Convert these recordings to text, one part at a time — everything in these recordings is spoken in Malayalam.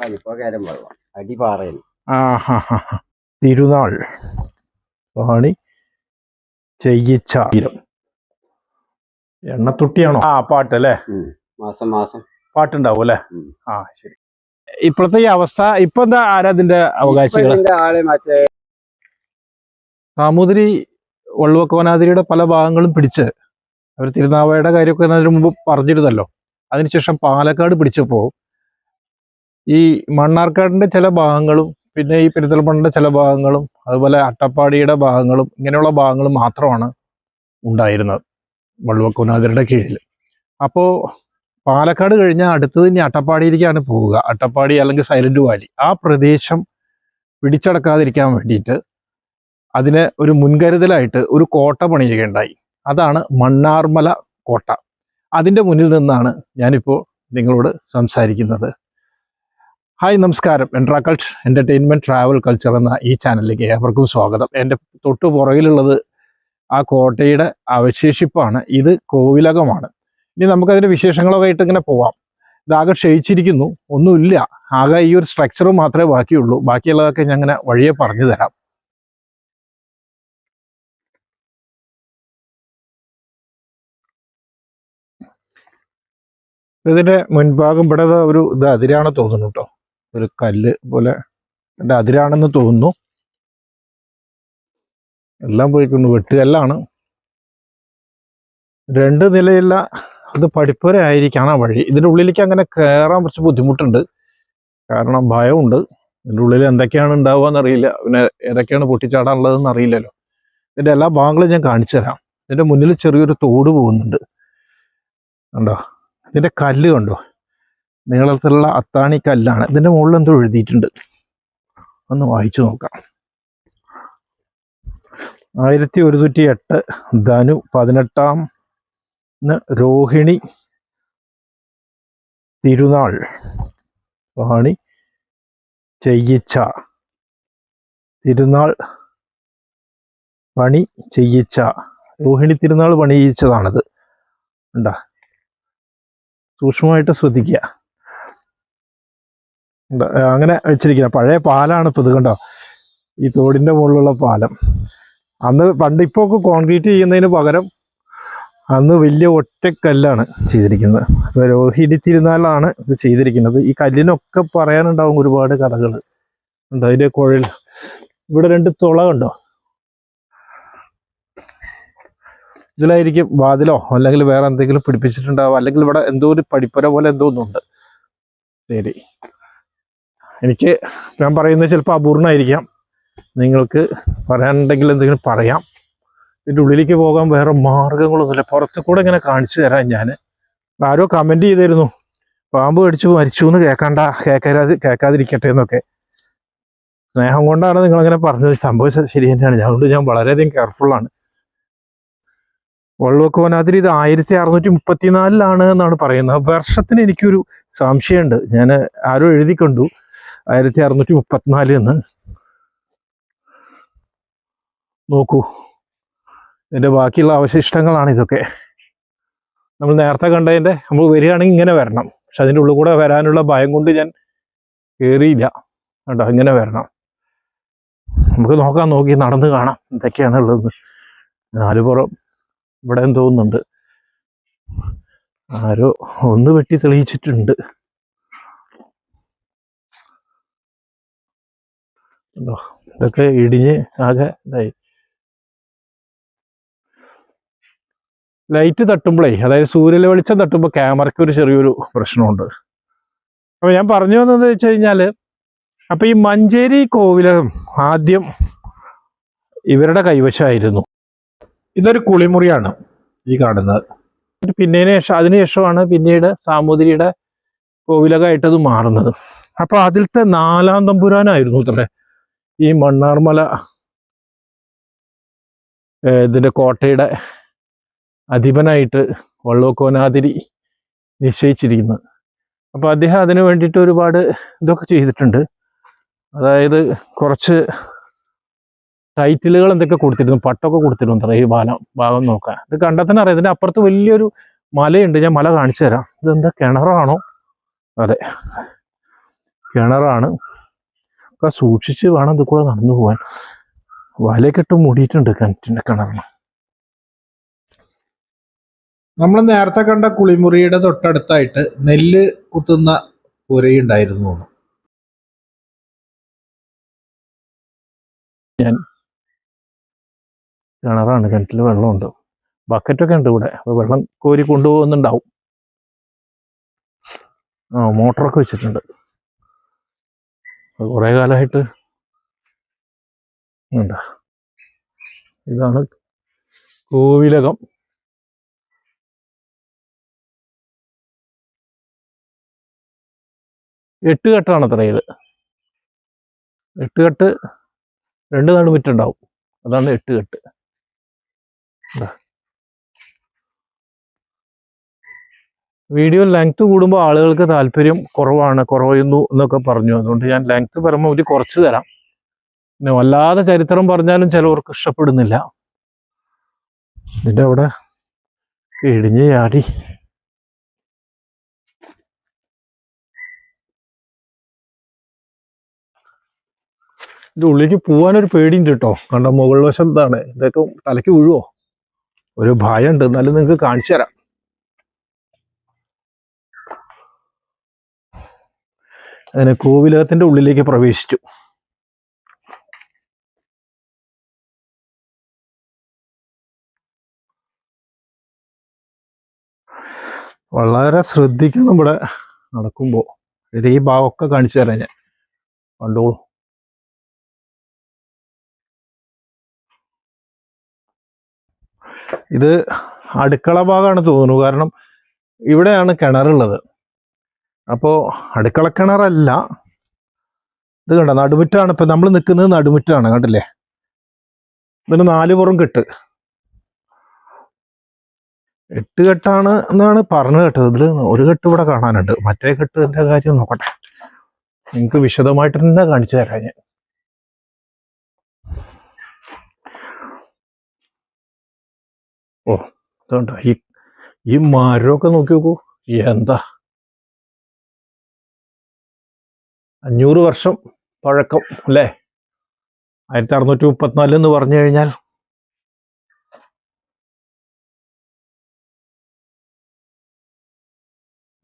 വെള്ളം. അടിപാറയിൽ. തിരുനാൾ. വാണി ചെയ്യിച്ച എണ്ണത്തുട്ടിയാണോ? ആ പാട്ട് അല്ലേ മാസം മാസം. പാട്ടുണ്ടാവും അല്ലേ? ആ ശരി. ഇപ്പോഴത്തെ ഈ അവസ്ഥ ഇപ്പൊ എന്താ ആരാതിന്റെ അവകാശികൾ? സാമൂതിരി വള്ളുവക്കവനാതിരിയുടെ പല ഭാഗങ്ങളും പിടിച്ച് അവർ തിരുനാവയുടെ കാര്യമൊക്കെ അതിനു മുമ്പ് പറഞ്ഞിരുന്നല്ലോ. അതിനുശേഷം പാലക്കാട് പിടിച്ചപ്പോൾ ഈ മണ്ണാർക്കാടിന്റെ ചില ഭാഗങ്ങളും പിന്നെ ഈ പെരുത്തൽമണ്ണിന്റെ ചില ഭാഗങ്ങളും അതുപോലെ അട്ടപ്പാടിയുടെ ഭാഗങ്ങളും ഇങ്ങനെയുള്ള ഭാഗങ്ങളും മാത്രമാണ് ഉണ്ടായിരുന്നത് വള്ളുവക്കുനാഥരുടെ കീഴിൽ. അപ്പോൾ പാലക്കാട് കഴിഞ്ഞാൽ അടുത്തത് ഇനി അട്ടപ്പാടിയിലേക്കാണ് പോവുക. അട്ടപ്പാടി അല്ലെങ്കിൽ സൈലന്റ് വാലി. ആ പ്രദേശം പിടിച്ചടക്കാതിരിക്കാൻ വേണ്ടിയിട്ട് അതിന് ഒരു മുൻകരുതലായിട്ട് ഒരു കോട്ട പണിയുകയുണ്ടായി. അതാണ് മണ്ണാർമല കോട്ട. അതിന്റെ മുന്നിൽ നിന്നാണ് ഞാനിപ്പോൾ നിങ്ങളോട് സംസാരിക്കുന്നത്. ഹായ് നമസ്കാരം. എൻട്രാക്കൾട്ട് എന്റർടൈൻമെന്റ് ട്രാവൽ കൾച്ചർ എന്ന ഈ ചാനലിലേക്ക് ഏവർക്കും സ്വാഗതം. എന്റെ തൊട്ടു പുറകിലുള്ളത് ആ കോട്ടയുടെ അവശേഷിപ്പാണ്. ഇത് കോവിലകമാണ്. ഇനി നമുക്കതിന്റെ വിശേഷങ്ങളൊക്കെ ഇങ്ങനെ പോവാം. ഇതാകെ ക്ഷയിച്ചിരിക്കുന്നു. ഒന്നുമില്ല. ആകെ ഈ ഒരു സ്ട്രക്ചർ മാത്രമേ ബാക്കിയുള്ളൂ. ബാക്കിയുള്ളതൊക്കെ ഞാൻ അങ്ങനെ വഴിയെ പറഞ്ഞു തരാം. ഇതിന്റെ മുൻഭാഗം ഇവിടെ ഒരു ഇത് അതിരാണ് തോന്നുന്നു കേട്ടോ. ഒരു കല്ല് പോലെ എന്റെ അതിരാണെന്ന് തോന്നുന്നു. എല്ലാം പോയിക്കൊണ്ട് വെട്ടുകല്ലാണ് രണ്ട് നിലയില്ല അത് പഠിപ്പുര ആ വഴി. ഇതിന്റെ ഉള്ളിലേക്ക് അങ്ങനെ കയറാൻ കുറച്ച് ബുദ്ധിമുട്ടുണ്ട്. കാരണം ഭയമുണ്ട്. ഇതിന്റെ ഉള്ളിൽ എന്തൊക്കെയാണ് ഉണ്ടാവുക എന്നറിയില്ല പിന്നെ ഏതൊക്കെയാണ് പൊട്ടിച്ചാടാനുള്ളതെന്ന് അറിയില്ലല്ലോ. ഇതിന്റെ എല്ലാ ഭാഗങ്ങളും ഞാൻ കാണിച്ചു തരാം. ഇതിന്റെ മുന്നിൽ ചെറിയൊരു തോട് പോകുന്നുണ്ട്. കണ്ടോ? ഇതിന്റെ കല്ല് കണ്ടോ? നീളത്തിലുള്ള അത്താണി കല്ലാണ്. ഇതിന്റെ മുകളിൽ എന്തോ എഴുതിയിട്ടുണ്ട്. ഒന്ന് വായിച്ചു നോക്കാം. ആയിരത്തി ഒരുന്നൂറ്റി എട്ട് ധനു പതിനെട്ടാം രോഹിണി തിരുനാൾ വാണി ചെയ്യിച്ച. തിരുനാൾ പണി ചെയ്യിച്ച. രോഹിണി തിരുനാൾ പണിയിച്ചതാണത് ഉണ്ടാ സൂക്ഷ്മമായിട്ട് ശ്രദ്ധിക്കുക. ഉണ്ട്. അങ്ങനെ വെച്ചിരിക്കുന്നത് പഴയ പാലാണ് ഇപ്പൊ ഇത് കണ്ടോ? ഈ തോടിന്റെ മുകളിലുള്ള പാലം. അന്ന് പണ്ട് ഇപ്പോൾ ഒക്കെ കോൺക്രീറ്റ് ചെയ്യുന്നതിന് പകരം അന്ന് വലിയ ഒറ്റക്കല്ലാണ് ചെയ്തിരിക്കുന്നത്. അപ്പൊ രോഹിണി തിരുനാളാണ് ഇത് ചെയ്തിരിക്കുന്നത്. ഈ കല്ലിനൊക്കെ പറയാനുണ്ടാവും ഒരുപാട് കഥകൾ ഉണ്ട് അതിന്റെ കുഴൽ? ഇവിടെ രണ്ട് തുള കണ്ടോ? ഇതിലായിരിക്കും വാതിലോ അല്ലെങ്കിൽ വേറെ എന്തെങ്കിലും പിടിപ്പിച്ചിട്ടുണ്ടാവും. അല്ലെങ്കിൽ ഇവിടെ എന്തോ ഒരു പടിപ്പുര പോലെ എന്തോ ഒന്നുണ്ട്. ശരി. എനിക്ക് ഞാൻ പറയുന്നത് ചിലപ്പോൾ അപൂർണമായിരിക്കാം. നിങ്ങൾക്ക് പറയാനുണ്ടെങ്കിൽ എന്തെങ്കിലും പറയാം. ഇതിന്റെ ഉള്ളിലേക്ക് പോകാൻ വേറെ മാർഗങ്ങളൊന്നുമില്ല. പുറത്തു കൂടെ ഇങ്ങനെ കാണിച്ചു തരാം ഞാൻ. ആരോ കമന്റ് ചെയ്തിരുന്നു. പാമ്പ് കടിച്ചു മരിച്ചു എന്ന് കേൾക്കണ്ട കേൾക്കാതെ കേൾക്കാതിരിക്കട്ടെ എന്നൊക്കെ. സ്നേഹം കൊണ്ടാണ് നിങ്ങളങ്ങനെ പറഞ്ഞത്. സംഭവം ശരി തന്നെയാണ്. അതുകൊണ്ട് ഞാൻ വളരെയധികം കെയർഫുള്ളാണ് വള്ളുവക്കോനാതിരി ഇത് ആയിരത്തി അറുന്നൂറ്റി മുപ്പത്തിനാലിലാണ് എന്നാണ് പറയുന്നത്. വർഷത്തിന് എനിക്കൊരു സംശയമുണ്ട്. ഞാൻ ആരോ എഴുതി കണ്ടു ആയിരത്തി അറുന്നൂറ്റി മുപ്പത്തിനാല് എന്ന്. നോക്കൂ. എന്റെ ബാക്കിയുള്ള അവശിഷ്ടങ്ങളാണ് ഇതൊക്കെ. നമ്മൾ നേരത്തെ കണ്ടതിന്റെ നമ്മൾ വരികയാണെങ്കിൽ ഇങ്ങനെ വരണം. പക്ഷെ അതിന്റെ ഉള്ളിൽ കൂടെ വരാനുള്ള ഭയം കൊണ്ട് ഞാൻ കയറിയില്ല കേട്ടോ ഇങ്ങനെ വരണം. നമുക്ക് നോക്കാൻ നോക്കി നടന്ന് കാണാം. എന്തൊക്കെയാണ് ഉള്ളത് നാലുപുറം ഇവിടെ തോന്നുന്നുണ്ട് ആരോ ഒന്ന് വെട്ടി തെളിയിച്ചിട്ടുണ്ട്. ഇതൊക്കെ ഇടിഞ്ഞ് ആകെ ഇതായി. ലൈറ്റ് തട്ടുമ്പോഴേ അതായത് സൂര്യനെ വെളിച്ചം തട്ടുമ്പോൾ ക്യാമറയ്ക്ക് ഒരു ചെറിയൊരു പ്രശ്നമുണ്ട്. അപ്പൊ ഞാൻ പറഞ്ഞു വന്നത് വെച്ച് കഴിഞ്ഞാൽ അപ്പൊ ഈ മഞ്ചേരി കോവിലകം ആദ്യം ഇവരുടെ കൈവശമായിരുന്നു. ഇതൊരു കുളിമുറിയാണ് ഈ കാണുന്നത്. പിന്നതിന് ശേഷം അതിനുശേഷമാണ് പിന്നീട് സാമൂതിരിയുടെ കോവിലകമായിട്ടത് മാറുന്നത്. അപ്പോൾ അതിലത്തെ നാലാം തമ്പുരാനായിരുന്നു അത്രേ ഈ മണ്ണാർമല ഇതിന്റെ കോട്ടയുടെ അധിപനായിട്ട് വള്ളോക്കോനാതിരി നിശ്ചയിച്ചിരിക്കുന്നത് അപ്പോൾ അദ്ദേഹം അതിനു വേണ്ടിയിട്ട് ഒരുപാട് ഇതൊക്കെ ചെയ്തിട്ടുണ്ട്. അതായത് കുറച്ച് ടൈറ്റിലുകൾ എന്തൊക്കെ കൊടുത്തിരുന്നു പട്ടൊക്കെ കൊടുത്തിരുന്നു ഈ ഭാഗം ഭാഗം നോക്കാൻ. ഇത് കണ്ടാൽ തന്നെ അറിയാം ഇതിന്റെ അപ്പുറത്ത് വലിയൊരു മലയുണ്ട് ഞാൻ മല കാണിച്ചു തരാം. ഇതെന്താ കിണറാണോ? അതെ കിണറാണ്. ഒക്കെ സൂക്ഷിച്ച് വേണം ഇത് കൂടെ നടന്നു പോകാൻ വലയൊക്കെ മൂടിയിട്ടുണ്ട് കിണറ്റിന്റെ കിണറിന് നമ്മൾ നേരത്തെ കണ്ട കുളിമുറിയുടെ തൊട്ടടുത്തായിട്ട് നെല്ല് കുത്തുന്ന പുരയുണ്ടായിരുന്നു ഞാൻ കിണറാണ് കിണറ്റിൽ വെള്ളമുണ്ട്. ബക്കറ്റൊക്കെ ഉണ്ട് ഇവിടെ. അപ്പോൾ വെള്ളം കോരി കൊണ്ടുപോകുന്നുണ്ടാവും. ആ മോട്ടറൊക്കെ വെച്ചിട്ടുണ്ട്. കുറേ കാലമായിട്ട് എന്താ? ഇതാണ് കോവിലകം. എട്ട് കെട്ടാണ് അത്ര ഇത് എട്ട് കെട്ട് രണ്ട് നടുമുറ്റുണ്ടാവും അതാണ് എട്ട് കെട്ട്. വീഡിയോ ലെങ്ത് കൂടുമ്പോൾ ആളുകൾക്ക് താല്പര്യം കുറവാണ് കുറയുന്നു എന്നൊക്കെ പറഞ്ഞു. അതുകൊണ്ട് ഞാൻ ലെങ്ത് ഒരു കുറച്ച് തരാം. പിന്നെ വല്ലാതെ ചരിത്രം പറഞ്ഞാലും ചിലവർക്ക് ഇഷ്ടപ്പെടുന്നില്ല. ഇതിന്റെ അവിടെ ഇടിഞ്ഞ് ചാടി. ഇതിന്റെ ഉള്ളിലേക്ക് പോകാനൊരു പേടിയുണ്ട് കേട്ടോ. കണ്ട മുകൾ എന്താണ് ഇതൊക്കെ തലയ്ക്ക് വീഴുവോ ഒരു ഭയമുണ്ട്. എന്നാലും നിങ്ങൾക്ക് കാണിച്ചു തരാം. അങ്ങനെ കോവിലകത്തിന്റെ ഉള്ളിലേക്ക് പ്രവേശിച്ചു. വളരെ ശ്രദ്ധിക്കണം ഇവിടെ നടക്കുമ്പോൾ. ഈ ഭാഗമൊക്കെ കാണിച്ചു തരാം ഞാൻ. കണ്ടോളൂ. ഇത് അടുക്കള ഭാഗമാണ് തോന്നുന്നു. കാരണം ഇവിടെയാണ് കിണറുള്ളത്. അപ്പോൾ അടുക്കള കിണറല്ല ഇത് കണ്ട നടുമുറ്റാണ്. ഇപ്പം നമ്മൾ നിൽക്കുന്നത് നടുമുറ്റാണ് കണ്ടില്ലേ? ഇതിന് നാല് പുറം കെട്ട്. എട്ട് കെട്ടാണ് എന്നാണ് പറഞ്ഞു കേട്ടത്. ഇതിൽ ഒരു കെട്ട് ഇവിടെ കാണാനുണ്ട്. മറ്റേ കെട്ടിന്റെ കാര്യം നോക്കട്ടെ. നിങ്ങൾക്ക് വിശദമായിട്ട് തന്നെ കാണിച്ചു തരാം ഞാൻ. ഓ ഇതുണ്ടോ? ഈ ഈ മരമൊക്കെ നോക്കി നോക്കൂ. എന്താ? അഞ്ഞൂറ് വർഷം പഴക്കം അല്ലേ? ആയിരത്തി അറുന്നൂറ്റി മുപ്പത്തിനാല് എന്ന് പറഞ്ഞു കഴിഞ്ഞാൽ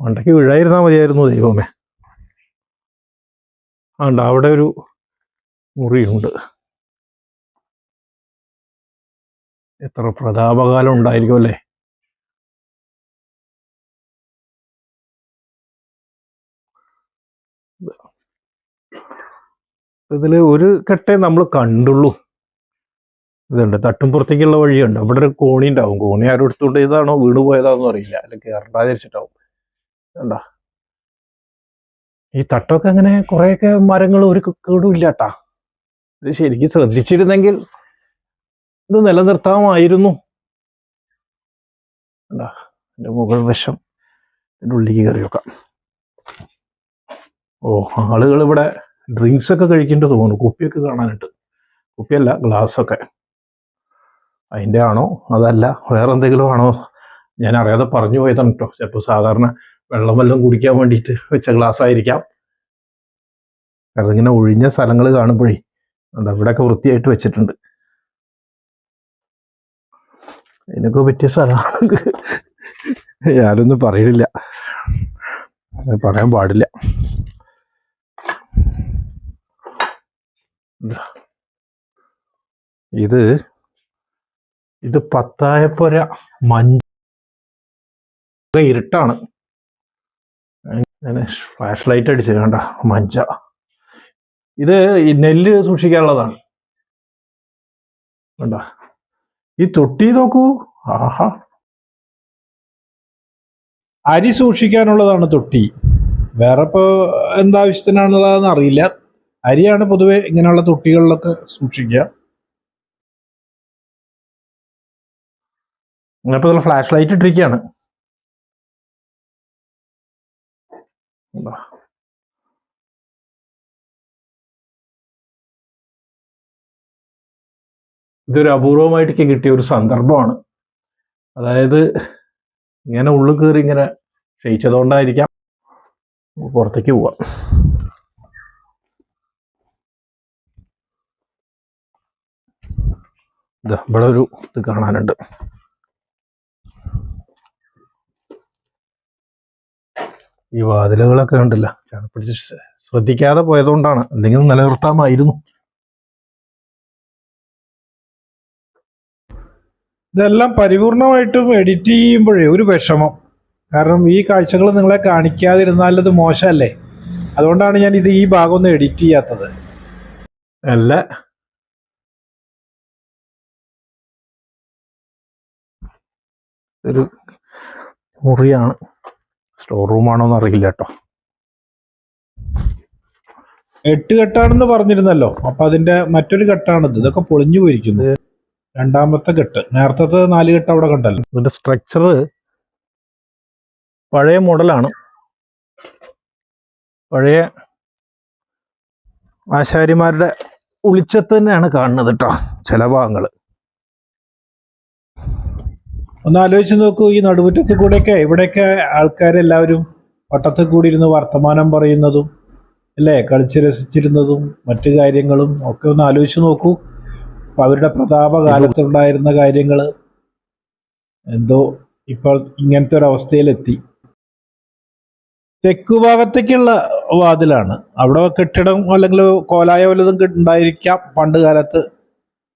മണ്ടയ്ക്ക് വീഴായിരുന്നാൽ മതിയായിരുന്നു ദൈവമേ. അതുകൊണ്ട് അവിടെ ഒരു മുറിയുണ്ട്. എത്ര പ്രതാപകാലം ഉണ്ടായിരിക്കും അല്ലേ? ഇതിൽ ഒരു കെട്ടേ നമ്മൾ കണ്ടുള്ളൂ. ഇതുണ്ട്. തട്ടും പുറത്തേക്കുള്ള വഴിയുണ്ട്. അവിടെ ഒരു കോണി ഉണ്ടാവും. കോണി ആരും എടുത്തുകൊണ്ട് ഇതാണോ വീണ് പോയതാണെന്ന് അറിയില്ല. അല്ലെങ്കിൽ കയറണ്ടാതിരിച്ചിട്ടാവും കണ്ടോ? ഈ തട്ടൊക്കെ അങ്ങനെ കുറേയൊക്കെ മരങ്ങൾ ഒരു കേടും ഇല്ലാട്ടാ. ഇത് ശരിക്കും ശ്രദ്ധിച്ചിരുന്നെങ്കിൽ ഇത് നിലനിർത്താമായിരുന്നു. കണ്ടോ? എന്റെ മുകൾ വശം എന്റെ ഉള്ളിലേക്ക് കയറി ഓ ആളുകൾ ഇവിടെ ഡ്രിങ്ക്സ് ഒക്കെ കഴിക്കേണ്ടത് തോന്നുന്നു കുപ്പിയൊക്കെ കാണാനുണ്ട് കുപ്പിയല്ല ഗ്ലാസ് ഒക്കെ. അതിന്റെ ആണോ? അതല്ല. വേറെ എന്തെങ്കിലും ആണോ? ഞാൻ അറിയാതെ പറഞ്ഞു പോയതാണ് കേട്ടോ ചിലപ്പോൾ സാധാരണ വെള്ളം വല്ലതും കുടിക്കാൻ വേണ്ടിയിട്ട് വെച്ച ഗ്ലാസ് ആയിരിക്കാം. കാരണം ഇങ്ങനെ ഒഴിഞ്ഞ സ്ഥലങ്ങൾ കാണുമ്പോഴേ അത് അവിടെയൊക്കെ വൃത്തിയായിട്ട് വെച്ചിട്ടുണ്ട്. ഇതിനൊക്കെ പറ്റിയ സ്ഥലമാണ് ഞാനൊന്നും പറയണില്ല. അത് പറയാൻ പാടില്ല. ഇതാ. ഇത് പത്തായപ്പൊര മഞ്ഞ ഇരുട്ടാണ്. ഞാൻ ഫ്ലാഷ് ലൈറ്റ് അടിച്ചു കണ്ട? മഞ്ച. ഇത് നെല്ല് സൂക്ഷിക്കാനുള്ളതാണ്. കണ്ട? ഈ തൊട്ടി നോക്കൂ. ആഹാ. അരി സൂക്ഷിക്കാനുള്ളതാണ് തൊട്ടി. വേറെ ഇപ്പോൾ എന്താവശ്യത്തിനാണുള്ളതെന്ന് അറിയില്ല. അരിയാണ് പൊതുവെ ഇങ്ങനെയുള്ള തൊട്ടികളിലൊക്കെ സൂക്ഷിക്കുക. ഇതിൽ ഫ്ലാഷ് ലൈറ്റ് ഇട്ടിരിക്കുകയാണ്? ഇതൊരു അപൂർവമായിട്ട് കിട്ടിയ ഒരു സന്ദർഭമാണ്. അതായത് ഇങ്ങനെ ഉള്ളിൽ കയറി ഇങ്ങനെ ക്ഷയിച്ചതുകൊണ്ടായിരിക്കാം. പുറത്തേക്ക് പോവാം. ഇവിടെ ഒരു ഇത് കാണാനുണ്ട്. ഈ വാതിലുകളൊക്കെ ഉണ്ടല്ല പിടിച്ച് ശ്ര- ശ്രദ്ധിക്കാതെ പോയതുകൊണ്ടാണ്. എന്തെങ്കിലും നിലനിർത്താമായിരുന്നു. ഇതെല്ലാം പരിപൂർണമായിട്ടും എഡിറ്റ് ചെയ്യുമ്പോഴേ ഒരു വിഷമം. കാരണം ഈ കാഴ്ചകൾ നിങ്ങളെ കാണിക്കാതിരുന്നാൽ അത് മോശമല്ലേ? അതുകൊണ്ടാണ് ഞാൻ ഇത് ഈ ഭാഗം ഒന്ന് എഡിറ്റ് ചെയ്യാത്തത്. അല്ല ഒരു മുറിയാണ്. സ്റ്റോർ റൂമാണോ എന്ന് അറിയില്ല കേട്ടോ എട്ട് കെട്ടാണെന്ന് പറഞ്ഞിരുന്നല്ലോ. അപ്പൊ അതിന്റെ മറ്റൊരു കെട്ടാണിത്. ഇതൊക്കെ പൊളിഞ്ഞു പോയിരിക്കുന്നത് രണ്ടാമത്തെ കെട്ട്. നേരത്തെ നാല് കെട്ട് അവിടെ കണ്ടല്ലോ. ഇതിന്റെ സ്ട്രക്ചർ പഴയ മോഡലാണ്. പഴയ ആശാരിമാരുടെ ഉളിച്ചത്ത് തന്നെയാണ് കാണുന്നത് കേട്ടോ ചില ഭാഗങ്ങൾ ഒന്ന് ആലോചിച്ച് നോക്കൂ ഈ നടുമുറ്റത്ത് കൂടെയൊക്കെ ഇവിടെയൊക്കെ ആൾക്കാരെല്ലാവരും വട്ടത്തിൽ കൂടി ഇരുന്ന് വർത്തമാനം പറയുന്നതും അല്ലേ? കളിച്ച് രസിച്ചിരുന്നതും മറ്റു കാര്യങ്ങളും ഒക്കെ ഒന്ന് ആലോചിച്ച് നോക്കൂ. അവരുടെ പ്രതാപകാലത്തുണ്ടായിരുന്ന കാര്യങ്ങൾ എന്തോ ഇപ്പോൾ ഇങ്ങനത്തെ ഒരു അവസ്ഥയിലെത്തി. തെക്കു ഭാഗത്തേക്കുള്ള വാതിലാണ്. അവിടെ കെട്ടിടം അല്ലെങ്കിൽ കോലായ വല്ലതും ഉണ്ടായിരിക്കാം പണ്ട് കാലത്ത്.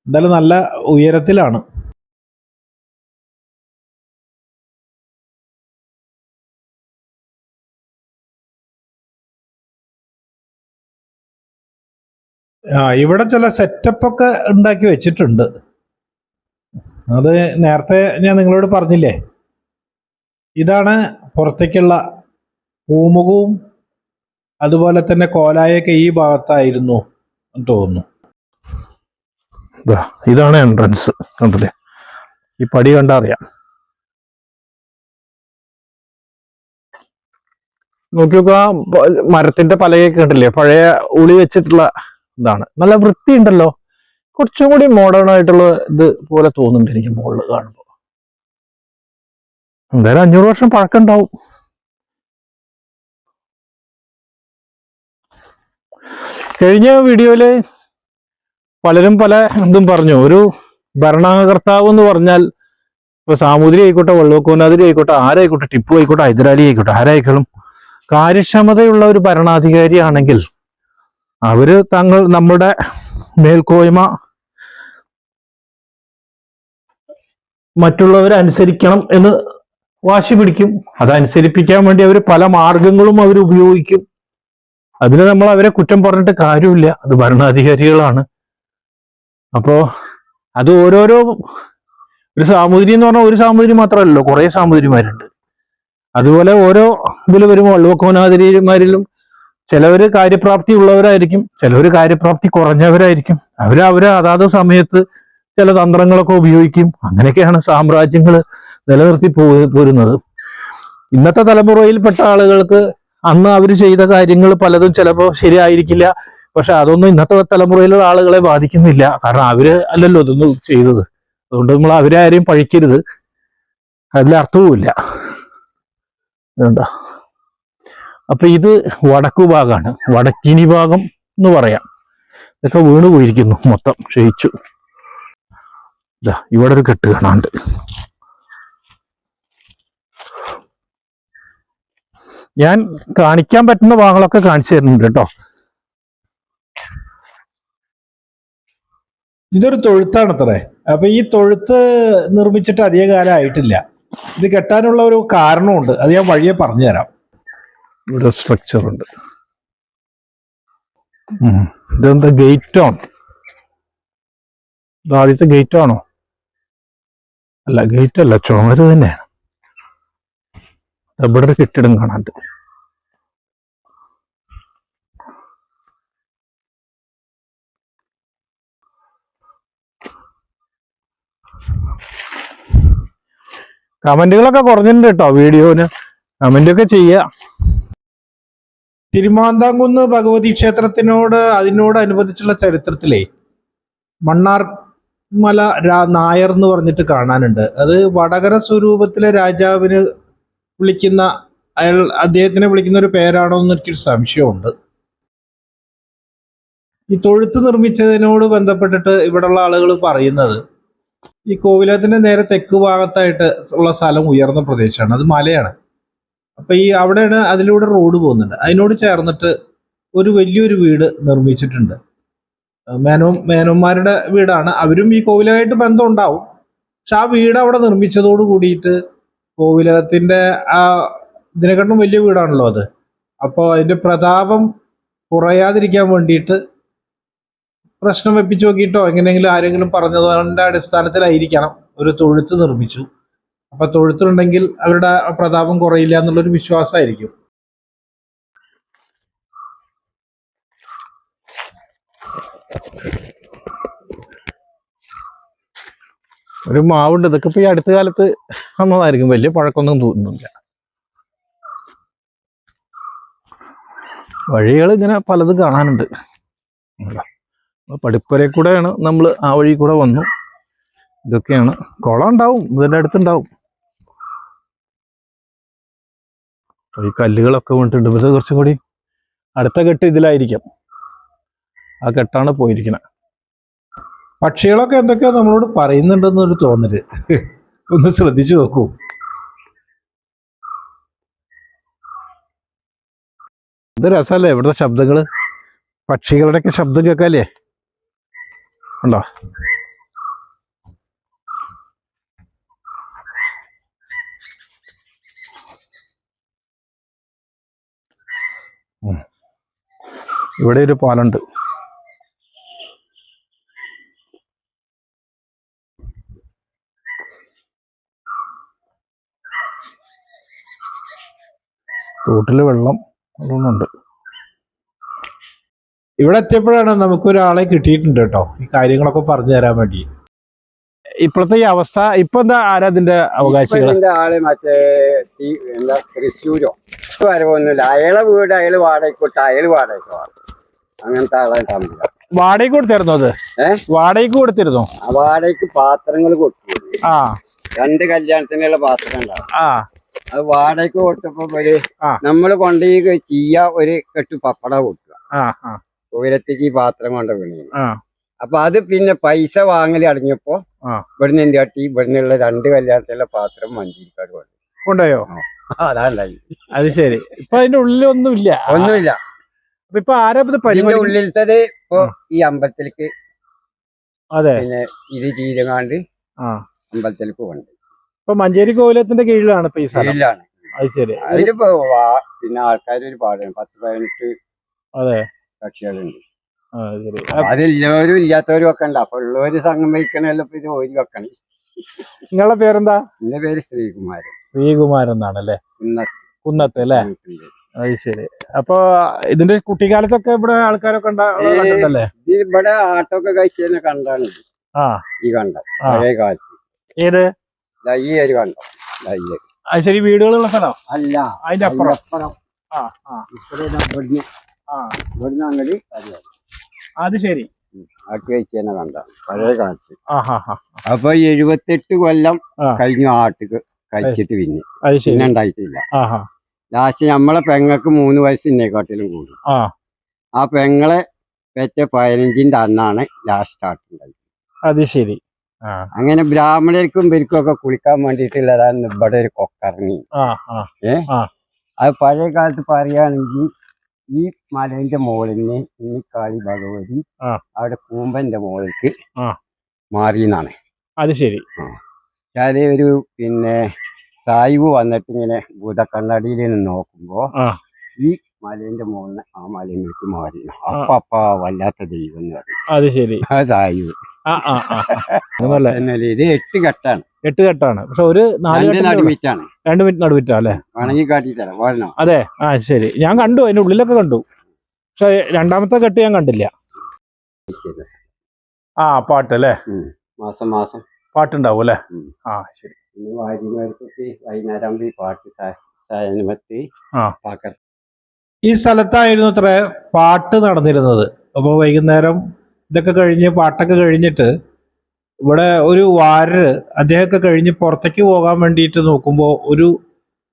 എന്തായാലും നല്ല ഉയരത്തിലാണ്. ആ ഇവിടെ ചില സെറ്റപ്പ് ഒക്കെ ഉണ്ടാക്കി വെച്ചിട്ടുണ്ട്. അത് നേരത്തെ ഞാൻ നിങ്ങളോട് പറഞ്ഞില്ലേ? ഇതാണ് പുറത്തേക്കുള്ള പൂമുഖവും അതുപോലെ തന്നെ കോലായൊക്കെ ഈ ഭാഗത്തായിരുന്നു എന്ന് തോന്നുന്നു. ഇതാണ് എൻട്രൻസ് കണ്ടില്ലേ? ഈ പടി കണ്ടാ അറിയാം. നോക്കി നോക്കുക മരത്തിന്റെ പലകയൊക്കെ കണ്ടില്ലേ? പഴയ ഉളി വെച്ചിട്ടുള്ള ഇതാണ്. നല്ല വൃത്തി ഉണ്ടല്ലോ കുറച്ചും കൂടി മോഡേൺ ആയിട്ടുള്ള ഇത് പോലെ തോന്നുന്നുണ്ട് എനിക്ക് മുകളിൽ കാണുമ്പോൾ. എന്തായാലും അഞ്ഞൂറ് വർഷം പഴക്കമുണ്ടാവും. കഴിഞ്ഞ വീഡിയോയിൽ പലരും പല എന്തും പറഞ്ഞു. ഒരു ഭരണകർത്താവ് എന്ന് പറഞ്ഞാൽ ഇപ്പൊ സാമൂതിരി ആയിക്കോട്ടെ വെള്ളവക്കോനാതിരി ആയിക്കോട്ടെ ആരായിക്കോട്ടെ ടിപ്പു ആയിക്കോട്ടെ ഹൈദരാലി ആയിക്കോട്ടെ ആരായിക്കോളും കാര്യക്ഷമതയുള്ള ഒരു ഭരണാധികാരിയാണെങ്കിൽ അവർ തങ്ങൾ നമ്മുടെ മേൽക്കോയ്മ മറ്റുള്ളവരനുസരിക്കണം എന്ന് വാശി പിടിക്കും. അതനുസരിപ്പിക്കാൻ വേണ്ടി അവർ പല മാർഗങ്ങളും അവർ ഉപയോഗിക്കും. അതിന് നമ്മൾ അവരെ കുറ്റം പറഞ്ഞിട്ട് കാര്യമില്ല. അത് ഭരണാധികാരികളാണ്. അപ്പോ അത് ഓരോരോ ഒരു സാമൂതിരി എന്ന് പറഞ്ഞാൽ ഒരു സാമൂതിരി മാത്രമല്ലല്ലോ. കുറെ സാമൂതിരിമാരുണ്ട്. അതുപോലെ ഓരോ ഇതിൽ വരുമ്പോൾ വള്ളുവക്കോനാതിരിമാരിലും ചിലവര് കാര്യപ്രാപ്തി ഉള്ളവരായിരിക്കും ചിലവര് കാര്യപ്രാപ്തി കുറഞ്ഞവരായിരിക്കും. അവർ അവർ അതാത് സമയത്ത് ചില തന്ത്രങ്ങളൊക്കെ ഉപയോഗിക്കും. അങ്ങനെയൊക്കെയാണ് സാമ്രാജ്യങ്ങൾ നിലനിർത്തി പോരുന്നത്. ഇന്നത്തെ തലമുറയിൽപ്പെട്ട ആളുകൾക്ക് അന്ന് അവർ ചെയ്ത കാര്യങ്ങൾ പലതും ചിലപ്പോൾ ശരിയായിരിക്കില്ല. പക്ഷെ അതൊന്നും ഇന്നത്തെ തലമുറയിലുള്ള ആളുകളെ ബാധിക്കുന്നില്ല. കാരണം അവർ അല്ലല്ലോ ഇതൊന്നും ചെയ്തത്. അതുകൊണ്ട് നമ്മൾ അവരെ ആരെയും പഴിക്കരുത്. അതിൽ അർത്ഥവുമില്ല. വേണ്ട അപ്പൊ ഇത് വടക്കു ഭാഗമാണ് വടക്കിനി ഭാഗം എന്ന് പറയാം. ഇതൊക്കെ വീണ് പോയിരിക്കുന്നു മൊത്തം. ക്ഷയിച്ചു. ഇവിടെ ഒരു കെട്ട് കാണാണ്ട്. ഞാൻ കാണിക്കാൻ പറ്റുന്ന ഭാഗങ്ങളൊക്കെ കാണിച്ചു തരുന്നുണ്ട് കേട്ടോ. ഇതൊരു തൊഴുത്താണ് അത്രേ അപ്പൊ ഈ തൊഴുത്ത് നിർമ്മിച്ചിട്ട് അധിക കാലം ആയിട്ടില്ല. ഇത് കെട്ടാനുള്ള ഒരു കാരണമുണ്ട്. അത് ഞാൻ വഴിയെ പറഞ്ഞുതരാം. ഇവിടെ സ്ട്രക്ചർ ഉണ്ട്. ഇതെന്താ ഗേറ്റ് ആണ് ഇത് ആദ്യത്തെ ഗേറ്റ് ആണോ? അല്ല ഗേറ്റ് അല്ല ചുമര് തന്നെയാണ്. ഇവിടെ ഒരു കെട്ടിടം കാണാണ്ട് കമന്റുകളൊക്കെ കുറഞ്ഞിട്ടുണ്ട് കേട്ടോ വീഡിയോന് കമന്റ് ഒക്കെ ചെയ്യുക തിരുമാന്താംകുന്ന് ഭഗവതി ക്ഷേത്രത്തിനോട് അതിനോട് അനുബന്ധിച്ചുള്ള ചരിത്രത്തിലെ മണ്ണാർ മല നായർ എന്ന് പറഞ്ഞിട്ട് കാണാനുണ്ട്. അത് വടകര സ്വരൂപത്തിലെ രാജാവിന് വിളിക്കുന്ന അയാൾ അദ്ദേഹത്തിനെ വിളിക്കുന്ന ഒരു പേരാണോ എന്ന് എനിക്കൊരു സംശയമുണ്ട്. ഈ തൊഴുത്ത് നിർമ്മിച്ചതിനോട് ബന്ധപ്പെട്ടിട്ട് ഇവിടെയുള്ള ആളുകൾ പറയുന്നത് ഈ കോവിലത്തിന്റെ നേരെ തെക്ക് ഭാഗത്തായിട്ട് ഉള്ള സ്ഥലം ഉയർന്ന പ്രദേശമാണ്. അത് മലയാണ്. അപ്പൊ ഈ അവിടെയാണ് അതിലൂടെ റോഡ് പോകുന്നുണ്ട്. അതിനോട് ചേർന്നിട്ട് ഒരു വലിയൊരു വീട് നിർമ്മിച്ചിട്ടുണ്ട്. മേനോ മേനോന്മാരുടെ വീടാണ്. അവരും ഈ കോവിലകമായിട്ട് ബന്ധം ഉണ്ടാവും പക്ഷെ ആ വീട് അവിടെ നിർമ്മിച്ചതോട് കൂടിയിട്ട് കോവിലകത്തിന്റെ ആ ഇതിനെക്കാട്ടും വലിയ വീടാണല്ലോ അത്. അപ്പോൾ അതിന്റെ പ്രതാപം കുറയാതിരിക്കാൻ വേണ്ടിയിട്ട് പ്രശ്നം വെപ്പിച്ചു നോക്കിയിട്ടോ എങ്ങനെയെങ്കിലും ആരെങ്കിലും പറഞ്ഞതിന്റെ അടിസ്ഥാനത്തിലായിരിക്കണം ഒരു തൊഴുത്ത് നിർമ്മിച്ചു. അപ്പൊ തൊഴുത്തുണ്ടെങ്കിൽ അവരുടെ പ്രതാപം കുറയില്ല എന്നുള്ളൊരു വിശ്വാസമായിരിക്കും ഒരു മാവുണ്ട്. ഇതൊക്കെ ഇപ്പൊ ഈ അടുത്ത കാലത്ത് വന്നതായിരിക്കും. വലിയ പഴക്കമൊന്നും തോന്നുന്നില്ല. വഴികൾ ഇങ്ങനെ പലതും കാണാനുണ്ട്. ഉണ്ടോ? കൂടെയാണ് നമ്മൾ ആ വഴി കൂടെ വന്നു. ഇതൊക്കെയാണ്. കുളം ഉണ്ടാവും. ഇതിന്റെ അടുത്തുണ്ടാവും അപ്പൊ ഈ കല്ലുകളൊക്കെ വീണിട്ടുണ്ട്. ഇത് കുറച്ചും കൂടി അടുത്ത കെട്ട് ഇതിലായിരിക്കും. ആ കെട്ടാണ് പോയിരിക്കുന്നത് പക്ഷികളൊക്കെ എന്തൊക്കെയോ നമ്മളോട് പറയുന്നുണ്ടെന്നൊരു തോന്നൽ. ഒന്ന് ശ്രദ്ധിച്ചു നോക്കൂ. ഇത് രസമല്ലേ ഇവിടുത്തെ ശബ്ദങ്ങൾ. പക്ഷികളുടെയൊക്കെ ശബ്ദം കേൾക്കാല്ലേ? ഉണ്ടോ? ഇവിടെ ഒരു പാലുണ്ട്. തോട്ടിൽ വെള്ളം അതൊന്നുണ്ട് ഇവിടെ എത്തിയപ്പോഴാണ് നമുക്കൊരാളെ കിട്ടിയിട്ടുണ്ട് കേട്ടോ. ഈ കാര്യങ്ങളൊക്കെ പറഞ്ഞു തരാൻ വേണ്ടി. ഇപ്പോഴത്തെ ഈ അവസ്ഥ ഇപ്പൊ എന്താ ആരാ ഇതിന്റെ അവകാശികൾ? ഇപ്പൊ ഇതിന്റെ ആൾ മറ്റേ എന്താ തൃശ്ശൂരോ? വരവൊന്നുമില്ല അയാളെ വീട് അയാൾ വാടകയ്ക്കോട്ടെ അയാൾ അയാൾ വാടകയ്ക്ക് അങ്ങനത്തെ ആളെ തമ്മില വാടകയ്ക്ക് കൊടുത്തിരുന്നോ അത്? വാടകയ്ക്ക് കൊടുത്തിരുന്നോ? ആ വാടകയ്ക്ക് പാത്രങ്ങൾ കൊടുത്തു. ആ. രണ്ട് കല്യാണത്തിനുള്ള പാത്രം ഉണ്ടാവും. ആ. അത് വാടകയ്ക്ക് കൊടുത്തപ്പോ ഒരു. നമ്മൾ കൊണ്ട ചീയ ഒരു കെട്ട് പപ്പട കൊടുക്കുക ഉയരത്തേക്ക് ഈ പാത്രം കൊണ്ട് വീണു അപ്പൊ അത് പിന്നെ പൈസ വാങ്ങൽ അടങ്ങിയപ്പോ. ഇവിടുന്ന് എന്ത് കാട്ടി? ഇവിടുന്നുള്ള രണ്ട് കല്യാണത്തിലുള്ള പാത്രം മഞ്ചേരിക്കാട് കൊണ്ടു കൊണ്ടുപോയോ? അതാണ്ടായി അത് ശരി. ഇപ്പൊ അതിന്റെ ഉള്ളിലൊന്നും ഇല്ല ഒന്നുമില്ല. അപ്പൊ ഇപ്പൊ ആരാ ഇത് പരിപാടി ഉള്ളിലത്തത് ഇപ്പൊ ഈ അമ്പലത്തിലേക്ക് അതെ. പിന്നെ ഇത് ചെയ്തങ്ങാണ്ട് ആ. അമ്പലത്തിലേക്ക് കൊണ്ട് ഇപ്പൊ മഞ്ചേരി കോവിലത്തിന്റെ കീഴിലാണ് ഇപ്പൊ ഈ സ്ഥലം. ഇതിലാണ് അത് ശരി. അതിലിപ്പോ വാ- പിന്നെ ആൾക്കാർ ഒരു പാടാണ് പത്ത് പതിനെട്ട് അതെ. കക്ഷികളുണ്ട്. ആ, ശരി. ശരി അതില്ലവരും ഇല്ലാത്തവരും ഒക്കെ ഉണ്ട് അപ്പൊ ഉള്ളവര് സംഘം വഹിക്കണല്ലോ ഇപ്പൊ ഇത് ഓരി വെക്കണം. നിങ്ങളുടെ പേരെന്താ? എന്റെ പേര് ശ്രീകുമാരൻ. ശ്രീകുമാരൻ എന്നാണ് അല്ലേ? കുന്നത്ത്. കുന്നത്ത് അല്ലേ? വീട്ടിൽ. അത് ശരി. അപ്പൊ ഇതിന്റെ കുട്ടിക്കാലത്തൊക്കെ ഇവിടെ ആൾക്കാരൊക്കെ ഉണ്ടാ- ഏ. കണ്ടിട്ടുണ്ടല്ലേ? ഇത് ഇവിടെ ആട്ടോ ഒക്കെ കഴിച്ചതിനെ കണ്ടാണ്. ആ. ഈ കണ്ട. പഴയ കാലത്ത്. ഏത്? ഈ ഒരു കണ്ടം. ദാ അത് ശരി വീടുകളുള്ള സ്ഥലം? അല്ല. അതിന്റെ അപ്പുറം. അപ്പുറം. ആ ആ. ഇവിടുന്ന്. ആ. ഇവിടുന്ന് അങ്ങോട്ട് അത് ശരി. ആട്ടി കഴിച്ചതിനെ കണ്ട. പഴയ കാലത്ത്. അപ്പൊ എഴുപത്തെട്ട് കൊല്ലം. കഴിഞ്ഞു ആട്ടുക്ക് കഴിച്ചിട്ട് പിന്നെ. പിന്നെ ഉണ്ടായിട്ടില്ല. ലാസ്റ്റ് നമ്മളെ പെങ്ങൾക്ക് മൂന്ന് വയസ്സ് ഇന്നേക്കാട്ടിലും കൂടും. ആ. ആ പെങ്ങളെ പെറ്റ പതിനഞ്ചിന്റെ അന്നാണ് ലാസ്റ്റ് ആട്ടുണ്ടായി അത് ശരി. അങ്ങനെ ബ്രാഹ്മണർക്കും ഇവർക്കും ഒക്കെ കുളിക്കാൻ വേണ്ടിയിട്ടുള്ളതാണ് ഇവിടെ ഒരു കൊക്കറിനി ആ അത് പഴയ കാലത്ത് പറയുകയാണെങ്കിൽ ഈ മലേന്റെ മുകളിന് ഈ കാളി ഭഗവതി അവിടെ കൂമ്പന്റെ മുകളിലേക്ക്. മാറിയെന്നാണ്. അത് ശരി. ഒരു പിന്നെ സായിവ് വന്നിട്ട് ഇങ്ങനെ ഭൂതക്കണ്ണാടിയിൽ നിന്ന് നോക്കുമ്പോ. ഈ മലേന്റെ മോന്ന് ആ മലയിലേക്ക് മാറി അപ്പ അപ്പ വല്ലാത്ത ദൈവം എന്ന് പറയും. അത് ശരി. ആ എന്നല്ല ഇത് എട്ട് കെട്ടാണ് എട്ട് കെട്ടാണ് പക്ഷെ ഒരു നാല്. നടുമിറ്റാണ് രണ്ട് മിനിറ്റ് നടുവിറ്റാ അല്ലേ? വേണമെങ്കിൽ കാട്ടി തരാം വരണോ? അതെ. ആ ശരി. ഞാൻ കണ്ടു അതിന്റെ ഉള്ളിലൊക്കെ കണ്ടു. പക്ഷെ രണ്ടാമത്തെ കെട്ട് ഞാൻ കണ്ടില്ല. ആ പാട്ട് അല്ലേ? മാസം മാസം. പാട്ടുണ്ടാവും അല്ലേ? ആ ശരി. പിന്നെ വാര്യമാർക്കൊക്കെ വൈകുന്നേരം ഈ പാട്ട് സയനമത്തി ആ. പാക്കർ ഈ സ്ഥലത്തായിരുന്നു അത്ര പാട്ട് നടന്നിരുന്നത്. അപ്പോൾ വൈകുന്നേരം ഇതൊക്കെ കഴിഞ്ഞ് പാട്ടൊക്കെ കഴിഞ്ഞിട്ട് ഇവിടെ ഒരു വാരര് അദ്ദേഹമൊക്കെ കഴിഞ്ഞ് പുറത്തേക്ക് പോകാൻ വേണ്ടിയിട്ട് നോക്കുമ്പോൾ ഒരു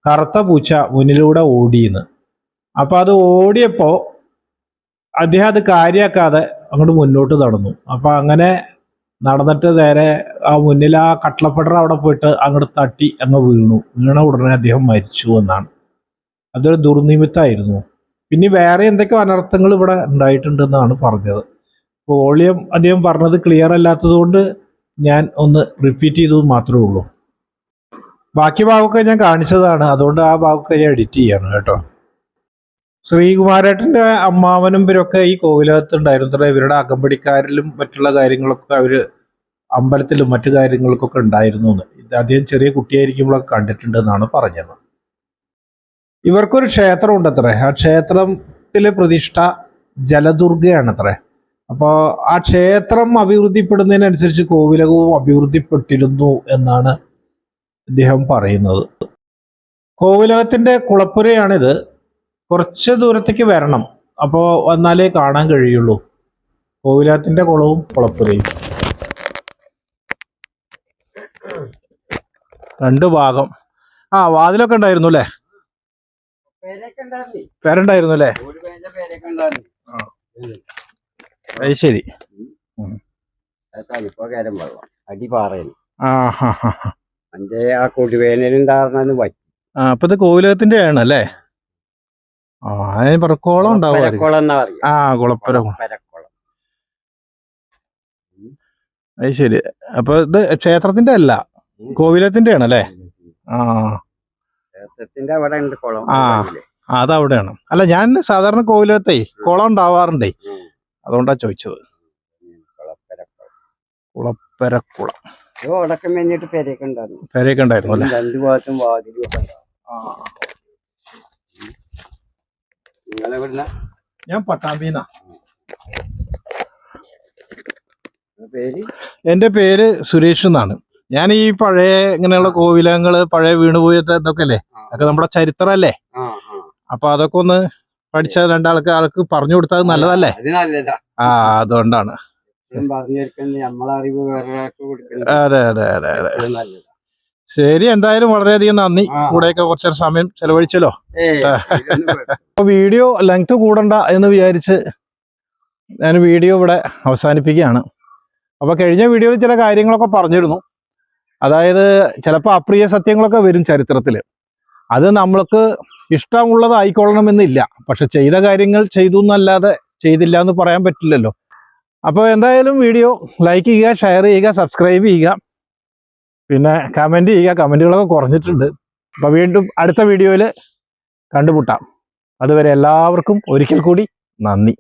കറുത്ത പൂച്ച മുന്നിലൂടെ ഓടിയെന്ന്. അപ്പോൾ അത് ഓടിയപ്പോൾ അദ്ദേഹം അത് കാര്യാക്കാതെ അങ്ങോട്ട് മുന്നോട്ട് നടന്നു. അപ്പോൾ അങ്ങനെ നടന്നിട്ട് നേരെ ആ മുന്നിൽ ആ കട്ടളപ്പടർ അവിടെ പോയിട്ട് അങ്ങോട്ട് തട്ടി അങ്ങ് വീണു. വീണ ഉടനെ അദ്ദേഹം മരിച്ചു എന്നാണ്. അതൊരു ദുർനിമിത്തായിരുന്നു. പിന്നെ വേറെ എന്തൊക്കെ അനർത്ഥങ്ങൾ ഇവിടെ ഉണ്ടായിട്ടുണ്ടെന്നാണ് പറഞ്ഞത്. വോളിയം അദ്ദേഹം പറഞ്ഞത് ക്ലിയർ അല്ലാത്തതുകൊണ്ട് ഞാൻ ഒന്ന് റിപ്പീറ്റ് ചെയ്തു മാത്രമേ ഉള്ളൂ. ബാക്കി ഭാഗമൊക്കെ ഞാൻ കാണിച്ചതാണ്. അതുകൊണ്ട് ആ ഭാഗമൊക്കെ ഞാൻ എഡിറ്റ് ചെയ്യാണ് കേട്ടോ. ശ്രീകുമാരേട്ടന്റെ അമ്മാവനും ഇവരൊക്കെ ഈ കോവിലകത്തുണ്ടായിരുന്നു. ഇത്ര ഇവരുടെ അകമ്പടിക്കാരിലും മറ്റുള്ള കാര്യങ്ങളൊക്കെ അവർ അമ്പലത്തിലും മറ്റു കാര്യങ്ങൾക്കൊക്കെ ഉണ്ടായിരുന്നു എന്ന്. ഇത് അദ്ദേഹം ചെറിയ കുട്ടിയായിരിക്കുമ്പോഴൊക്കെ കണ്ടിട്ടുണ്ട് എന്നാണ് പറഞ്ഞത്. ഇവർക്കൊരു ക്ഷേത്രം ഉണ്ടത്രേ ആ ക്ഷേത്രത്തിലെ പ്രതിഷ്ഠ ജലദുർഗയാണത്രേ. അപ്പോൾ ആ ക്ഷേത്രം അഭിവൃദ്ധിപ്പെടുന്നതിനനുസരിച്ച് കോവിലകവും അഭിവൃദ്ധിപ്പെട്ടിരുന്നു എന്നാണ് അദ്ദേഹം പറയുന്നത്. കോവിലകത്തിന്റെ കുളപ്പുരയാണിത്. കുറച്ച് ദൂരത്തേക്ക് വരണം. അപ്പോൾ വന്നാലേ കാണാൻ കഴിയുള്ളൂ. കോവിലകത്തിന്റെ കുളവും കുളപ്പുരയും. രണ്ട് ഭാഗം. ആ വാതിലൊക്കെ ഉണ്ടായിരുന്നു അല്ലേ? പേരുണ്ടായിരുന്നു അല്ലേ? അത് ശരി. അടിപാറയിൽ ആ ഹാ ഹാ ആ കൊടുവേനലുണ്ടായിരുന്നത് പറ്റി ആ അപ്പൊ ഇത് കോവിലകത്തിന്റെ ആണ് അല്ലേ? ആ അതിന് പറക്കോളം ഉണ്ടാവുമായിരിക്കും. പെരക്കുളം പറയുക ആ കുളപ്പുര അത് ശരി. അപ്പൊ ഇത് ക്ഷേത്രത്തിന്റെ അല്ല കോവിലത്തിന്റെ ആണല്ലേ അല്ലേ ആ. ക്ഷേത്രത്തിന്റെ അവിടെ ഉണ്ട് കുളം. ആ. ആ, അതവിടെയാണ്. അല്ല ഞാൻ സാധാരണ കോവിലത്തെ കുളം ഉണ്ടാവാറുണ്ടേ. അതുകൊണ്ടാ ചോദിച്ചത്. കുളപ്പരക്കുളം. പെരയൊക്കെ ഉണ്ടായിരുന്നു. രണ്ടു ഭാഗത്തും വാതിലും ഉണ്ടാവും. നിങ്ങളെവിടുന്ന ഞാൻ പട്ടാമ്പീന എന്റെ പേര്? സുരേഷ് എന്നാണ്. ഞാൻ ഈ പഴയ ഇങ്ങനെയുള്ള കോവിലങ്ങൾ പഴയ വീണുപോയ ഇതൊക്കെ അല്ലേ അതൊക്കെ നമ്മുടെ ചരിത്രമല്ലേ? ആ ആ. അപ്പൊ അതൊക്കെ ഒന്ന് പഠിച്ച രണ്ടാൾക്ക് ആൾക്ക് പറഞ്ഞു കൊടുത്താൽ നല്ലതല്ലേ? ആ അതുകൊണ്ടാണ്. അതെ അതെ അതെ അതെ. ശരി എന്തായാലും വളരെയധികം നന്ദി. കൂടെ കൂടെയൊക്കെ കുറച്ച് സമയം ചെലവഴിച്ചല്ലോ. വീഡിയോ ലെങ്ത് കൂടണ്ട എന്ന് വിചാരിച്ച് ഞാൻ വീഡിയോ ഇവിടെ അവസാനിപ്പിക്കുകയാണ്. അപ്പൊ കഴിഞ്ഞ വീഡിയോയിൽ ചില കാര്യങ്ങളൊക്കെ പറഞ്ഞിരുന്നു. അതായത് ചിലപ്പോൾ അപ്രിയ സത്യങ്ങളൊക്കെ വരും ചരിത്രത്തിൽ അത് നമ്മൾക്ക് ഇഷ്ടമുള്ളതായിക്കൊള്ളണമെന്നില്ല. പക്ഷെ ചെയ്ത കാര്യങ്ങൾ ചെയ്തു എന്നല്ലാതെ ചെയ്തില്ല എന്ന് പറയാൻ പറ്റില്ലല്ലോ. അപ്പോൾ എന്തായാലും വീഡിയോ ലൈക്ക് ചെയ്യുക ഷെയർ ചെയ്യുക സബ്സ്ക്രൈബ് ചെയ്യുക. പിന്നെ കമന്റ് ചെയ്യുക. കമന്റുകളൊക്കെ കുറഞ്ഞിട്ടുണ്ട്. അപ്പോൾ വീണ്ടും അടുത്ത വീഡിയോയിൽ കണ്ടുമുട്ടാം. അതുവരെ എല്ലാവർക്കും ഒരിക്കൽ കൂടി നന്ദി.